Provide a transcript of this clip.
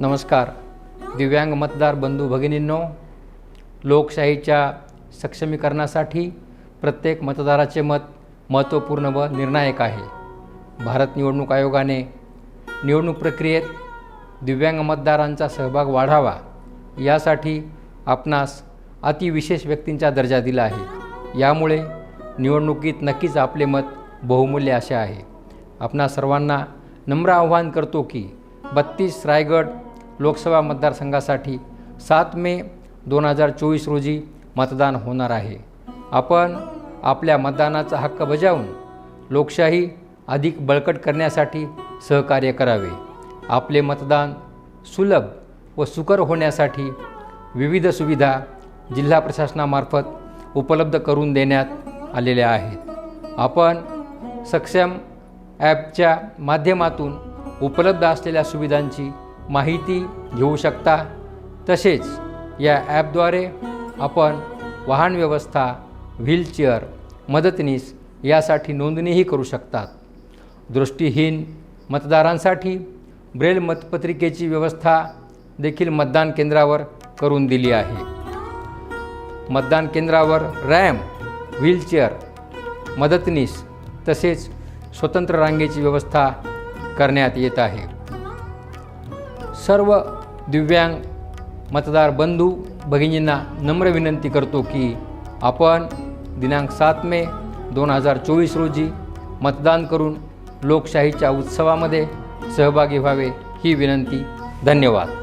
नमस्कार. दिव्यांग मतदार बंधू भगिनींनो लोकशाहीच्या सक्षमीकरणासाठी प्रत्येक मतदाराचे मत महत्त्वपूर्ण व निर्णायक आहे. भारत निवडणूक आयोगाने निवडणूक प्रक्रियेत दिव्यांग मतदारांचा सहभाग वाढावा यासाठी आपणास अतिविशेष व्यक्तींचा दर्जा दिला आहे. यामुळे निवडणुकीत नक्कीच आपले मत बहुमूल्य असे आहे. आपणा सर्वांना नम्र आवाहन करतो की बत्तीस रायगड लोकसभा मतदारसंघासाठी सात मे दोन हजार चोवीस रोजी मतदान होणार आहे. आपण आपल्या मतदानाचा हक्क बजावून लोकशाही अधिक बळकट करण्यासाठी सहकार्य करावे. आपले मतदान सुलभ व सुकर होण्यासाठी विविध सुविधा जिल्हा प्रशासनामार्फत उपलब्ध करून देण्यात आलेल्या आहेत. आपण सक्षम ॲपच्या माध्यमातून उपलब्ध असलेल्या सुविधांची माहिती घेऊ शकता. तसेच या ॲपद्वारे आपण वाहन व्यवस्था व्हीलचेअर मदतनीस यासाठी नोंदणीही करू शकतात. दृष्टीहीन मतदारांसाठी ब्रेल मतपत्रिकेची व्यवस्था देखील मतदान केंद्रावर करून दिली आहे. मतदान केंद्रावर रॅम व्हीलचेअर मदतनीस तसेच स्वतंत्र रांगेची व्यवस्था करण्यात येत आहे. सर्व दिव्यांग मतदार बंधू भगिनींना नम्र विनंती करतो की आपण दिनांक सात मे दोन हजार चोवीस रोजी मतदान करून लोकशाहीच्या उत्सवामध्ये सहभागी व्हावे ही विनंती. धन्यवाद.